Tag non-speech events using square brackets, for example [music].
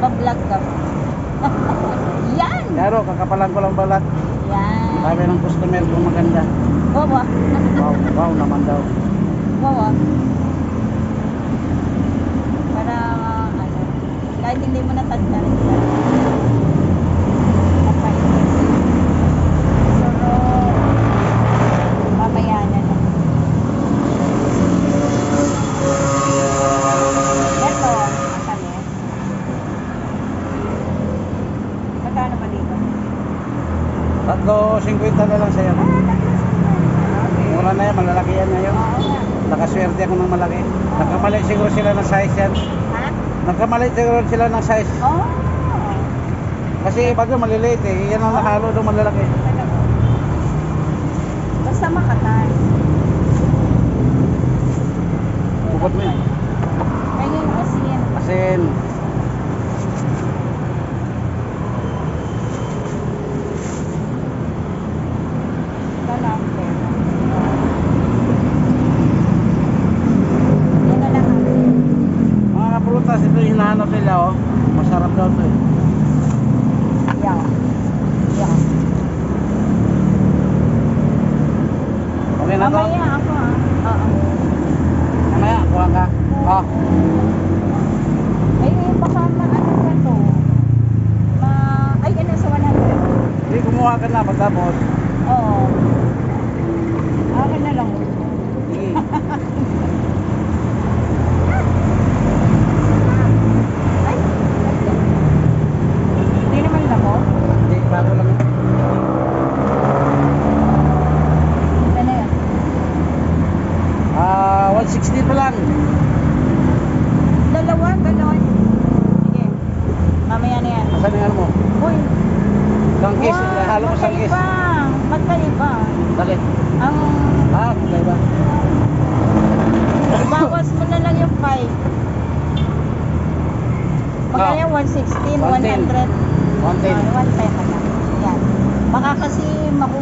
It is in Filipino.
Nagpa-vlog ka. [laughs] Yan! Pero kakapalan ko lang balat. Yan. Sabi ng customer ko maganda. Wawa. Wow, wow naman daw. Wawa. Para, ano, kahit hindi mo natanda rin ka. Napaisip. Pero, mamaya na lang. Ito, asan eh? Magkano ba dito? Tatlo, 50 na lang sa'yo. Mura na yan, malalaki yan ngayon. Oo nga. Nakaswerte ako ng malaki. Nagkamali siguro sila ng size yan. Ha? Nagkamali siguro sila ng size. Oh. Kasi pag yung maliliit eh, yan ang nakalo ng malalaki. Basta makatan. Bukod mo yun. Kaya yung asin. Asin. Dalang pera. Yan na lang asin. Mga prutas, ito yung hinahanap nila oh. Masarap daw ito eh. Yan. Yan. Okay na to? Mamaya ako ah. Oo. Mamaya, kuha ka. Oh. Ay, baka maano ka to. Ma... Ay, ano sa 100? Hindi, kumuha ka na pagtapos. Oo. Akin na lang. Sige. Ay! Hindi naman labo. Hindi, bago lang. yun. Ano na yan? Ah, 160 pa lang. Dalawa, galon. Sige. Mamaya na yan. Asan yung ano mo? Uy! Isang kiss, wow, halo mo isang kiss. magkaiba. Magkaiba. Dali. Ang Ah, okay ba? bawas mo na lang yung 5. Magkaya 116, 110. 100. 110. Ah, 110 na lang. Yan. Baka kasi makuha